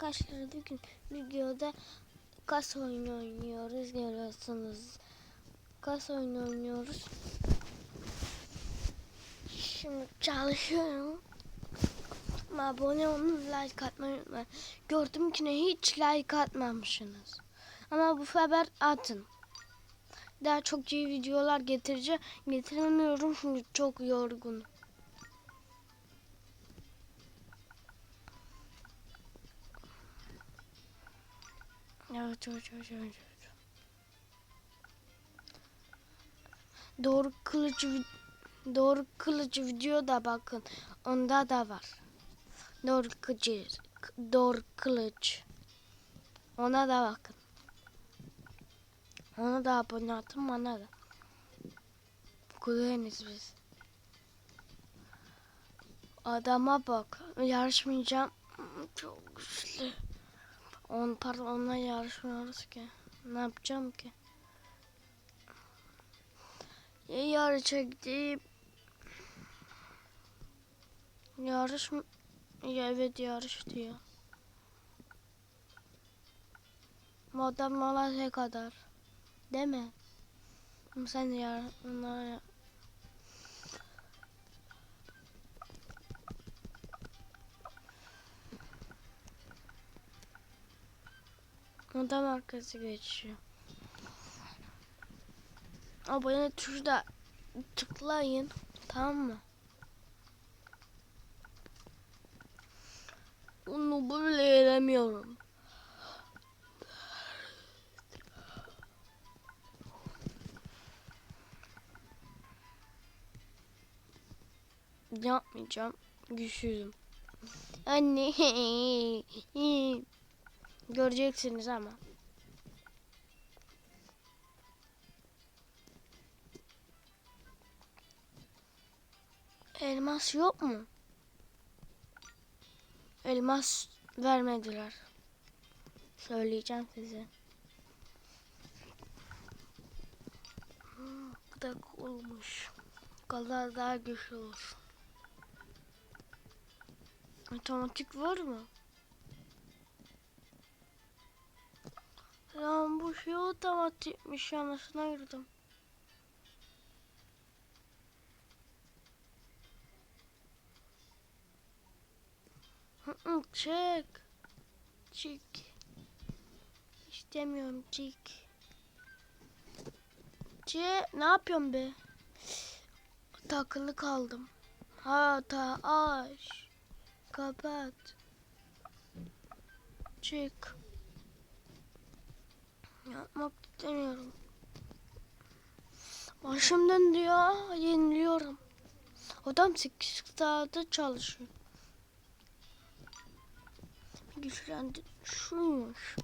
Arkadaşlar bugün videoda kas oyunu oynuyoruz görüyorsunuz. Kas oyunu oynuyoruz. Şimdi çalışıyorum. Ama abone olun like atmayı unutmayın. Gördüm ki ne hiç like atmamışsınız. Ama bu sefer atın. Daha çok iyi videolar getireceğim. Getiremiyorum çünkü çok yorgunum. Evet, evet, evet, evet. Doğru kılıç doğru kılıç video da bakın. Onda da var. Doğru kılıç doğru kılıç. Ona da bakın. Ona da abone atın bana da. Kulağınız biz. Adama bak. Yarışmayacağım. Çok güçlü. On pardon onunla yarışmıyoruz ki. Ne yapacağım ki? Ya yarışa gideyim. Yarış mı? Ya evet yarış diyor. Modern Malatya kadar. Değil mi? Sen yar Modern arkası geçiyor. Abone tuşu da tıklayın. Tamam mı? Onu böyle yeremiyorum. Yapmayacağım. Güçsüzüm. Anne. Göreceksiniz ama. Elmas yok mu? Elmas vermediler. Söyleyeceğim size. Hmm, Bu da olmuş. Kadar daha güçlü olur. Otomatik var mı? Lan bu şey otomatikmiş yanlışına girdim. Çek. Çek. İstemiyorum çek. Çek. Ne yapıyorsun be? Takılı kaldım. Ha ta aç. Kapat. Çık. Yapmak istemiyorum. Başım döndü ya. Yeniliyorum. Adam 8 saatte çalışıyor. Güçlendi. Şuymuş.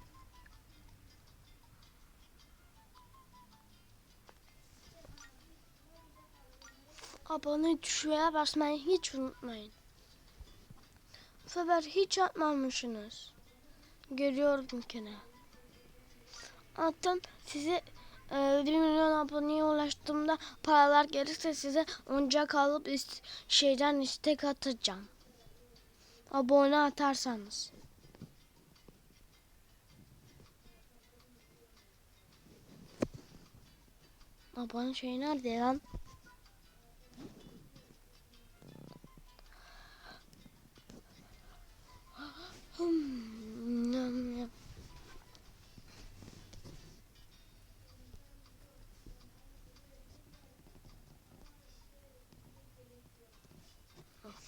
Abone tuşuna basmayı hiç unutmayın. Bu sefer hiç atmamışsınız. Görüyorum ki Hatta size e, 1 milyon aboneye ulaştığımda paralar gelirse size oyuncak alıp ist- şeyden istek atacağım. Abone atarsanız. Abone şey nerede lan? Hmm,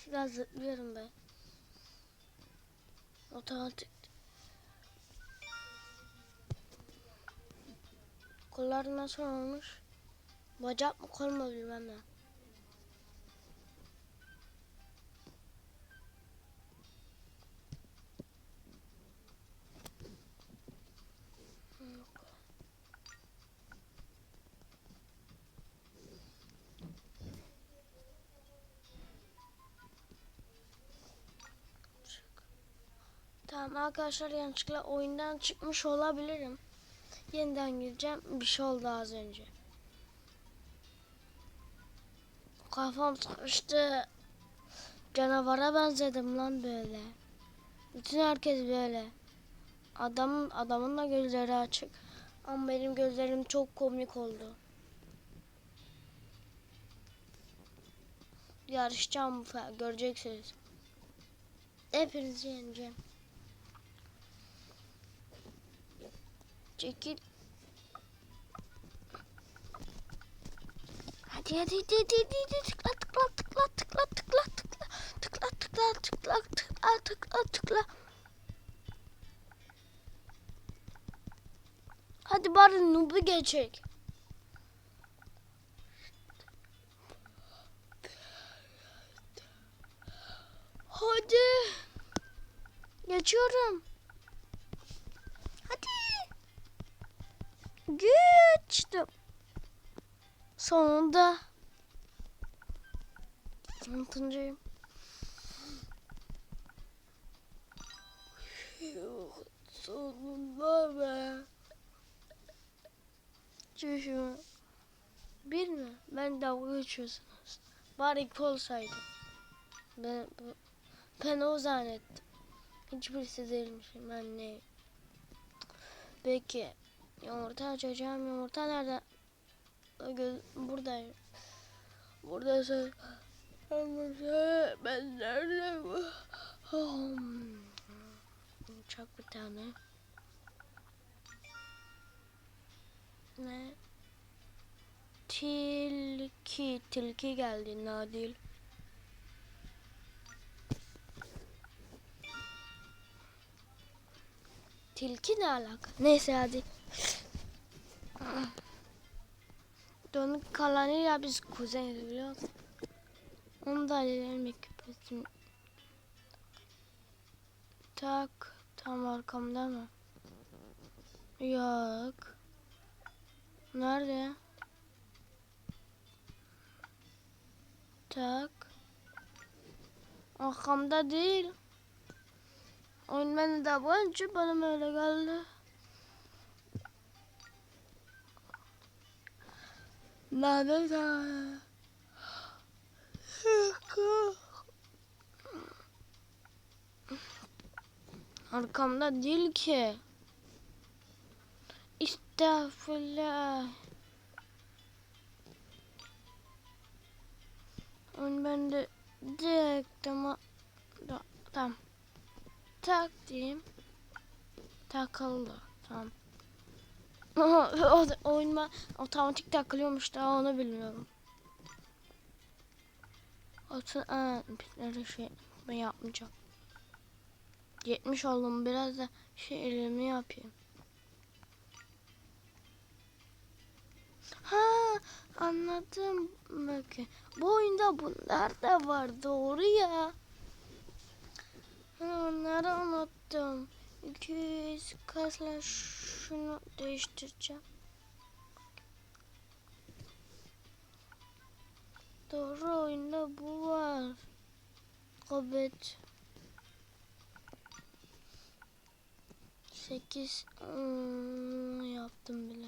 Biraz zıplıyorum be. Otomatik. Kollar nasıl olmuş? Bacak mı kol mu bilmem ne. Tamam arkadaşlar yanlışlıkla oyundan çıkmış olabilirim. Yeniden gireceğim. Bir şey oldu az önce. Kafam sıkıştı. Canavara benzedim lan böyle. Bütün herkes böyle. Adam adamın da gözleri açık. Ama benim gözlerim çok komik oldu. Yarışacağım göreceksiniz. Hepinizi yeneceğim. Çekil. Hadi hadi hadi hadi hadi, tıkla tıkla tıkla tıkla tıkla tıkla tıkla tıkla tıkla tıkla tıkla tıkla Hadi bari Nub'u geçek. Hadi. Geçiyorum. Hadi. Geçtim. Sonunda. Altıncıyım. Sonunda be. Çocuğum. Bir mi? Ben dalga geçiyorsunuz. Bari iki olsaydı. Ben, ben o zannettim. Hiçbirisi değilmişim ben ne? Peki. Yumurta açacağım. Yumurta nerede? Buradayım. Buradasın. Yumurta ben nerede? Hmm. Uçak bir tane. Ne? Tilki. Tilki geldi Nadil. Tilki ne alaka? Neyse hadi. Donuk kalanıyla biz kuzeniz biliyor musun? Onu da halledelim küpesim. Tak. Tam arkamda mı? Yok. Nerede? Tak. Arkamda değil. Oyun beni de boyunca bana öyle geldi. Nerede da? Arkamda değil ki. Estağfurullah. Oyun bende direkt ama da, tamam. Tak diyeyim. Takıldı. Tamam. O, o oyun ben otomatik takılıyormuş daha onu bilmiyorum. Otun aa, bir şey ben yapmayacağım. 70 oldum biraz da şey elimi yapayım. Ha anladım. Bakın. Bu oyunda bunlar da var doğru ya. Onları unuttum. 200 kasla şunu değiştireceğim. Doğru oyunda bu var. Evet. 8 yaptım bile.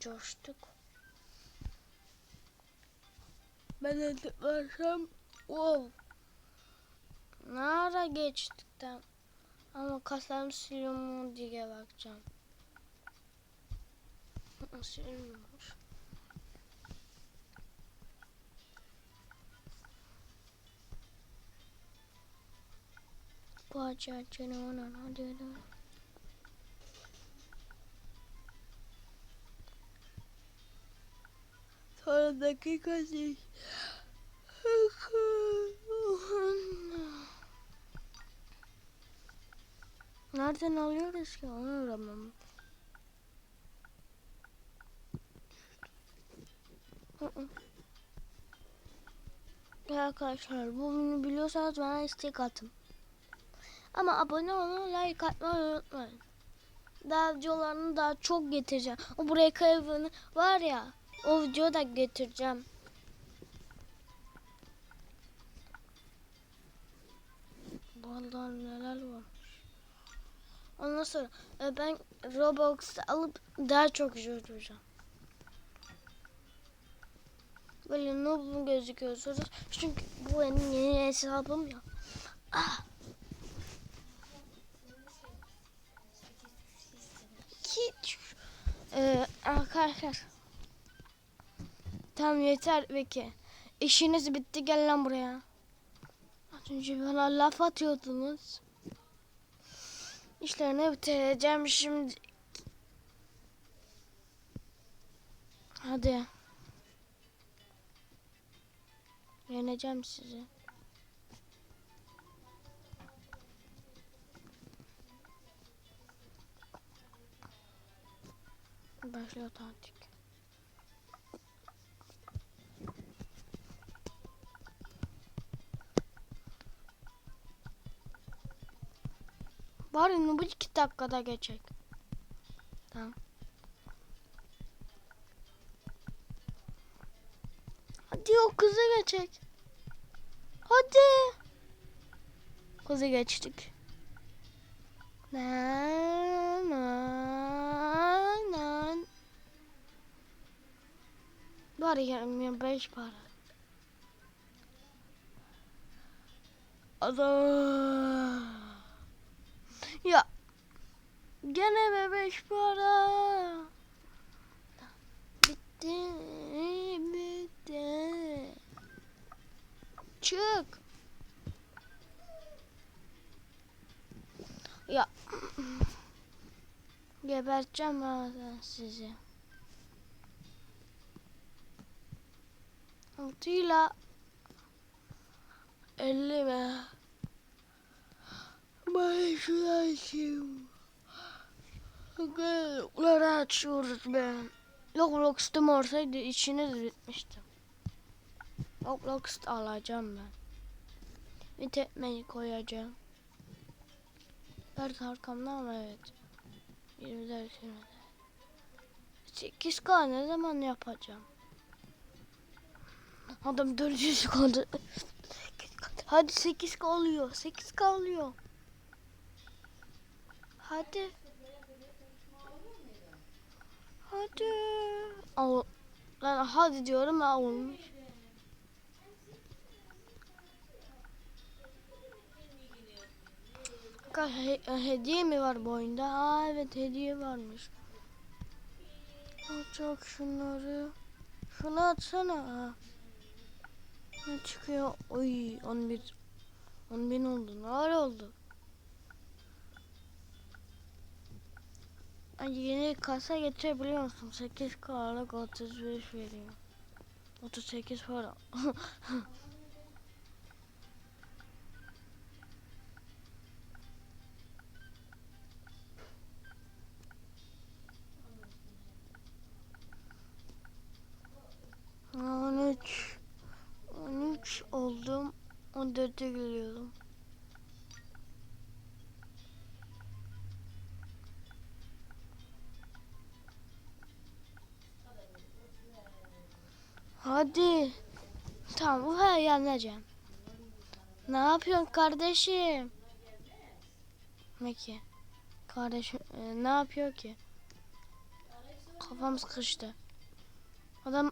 Coştuk. Ben de tıklarsam wow. Ne ara geçtikten ama kasam siliyor mu diye bakacağım. Silmiyormuş. Bu acı acını ona diyorum. Sonra dakika değil. Nereden alıyoruz ki onu öğrenmem. Arkadaşlar bu oyunu biliyorsanız bana istek atın. Ama abone olun, like atmayı unutmayın. Daha videolarını daha çok getireceğim. O buraya kaybını var ya, o videoyu da getireceğim. Vallahi neler varmış. Ondan sonra e, ben Roblox'ta alıp daha çok üzüleceğim. böyle noob gözüküyorsunuz. Çünkü bu benim yeni hesabım ya. Ah. Hiç. Ee, arkadaşlar. Tamam yeter peki. İşiniz bitti gel lan buraya. Az önce bana laf atıyordunuz. İşlerini bitireceğim şimdi. Hadi. Yeneceğim sizi. Başlıyor taktik. Bari bu iki dakikada geçecek. Tamam. Hadi o kızı geçecek. Hadi. Kızı geçtik. Na na na. Bari 25 para. Adam. Ya. Gene bebeş para. Bitti. Bitti. Çık. Ya. Geberteceğim ben sizi. Altıyla 50 mi? Açayım. Lokları açıyoruz be. Roblox'tum olsaydı içiniz bitmişti. Roblox'ta alacağım ben. Bir tekmeyi koyacağım. Dört arkamda mı? Evet. 24 24. 8K ne zaman yapacağım? Adam 400 kaldı. Hadi 8K oluyor. 8K oluyor. Hadi. Hadi. Al. Lan hadi diyorum ha olmuş. He- hediye mi var bu oyunda? Aa evet hediye varmış. Açak şunları. Şunu atsana. Ha. Ne çıkıyor? Oy 11. 10 bin oldu. Ne oldu? Yeni kasa getirebiliyor musun? 8 kalık 35 veriyor. 38 para. On üç. On üç oldum. On dörde geliyorum. Hadi. Yeneceğim. Ne yapıyorsun kardeşim? Ne ki? Kardeşim e, ne yapıyor ki? Kafam sıkıştı. Adam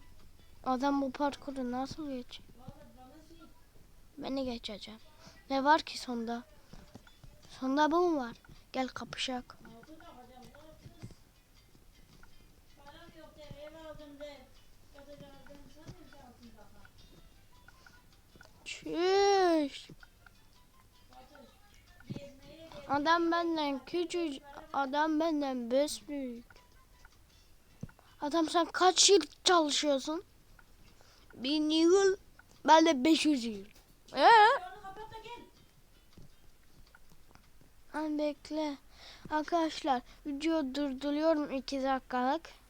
adam bu parkuru nasıl geç? Beni geçeceğim. Ne var ki sonda? Sonda bu mu var? Gel kapışak. Çüş. Adam benden küçük, adam benden büyük. Adam sen kaç yıl çalışıyorsun? Bin yıl, ben de 500 yıl. Ee? Ben bekle. Arkadaşlar video durduruyorum 2 dakikalık.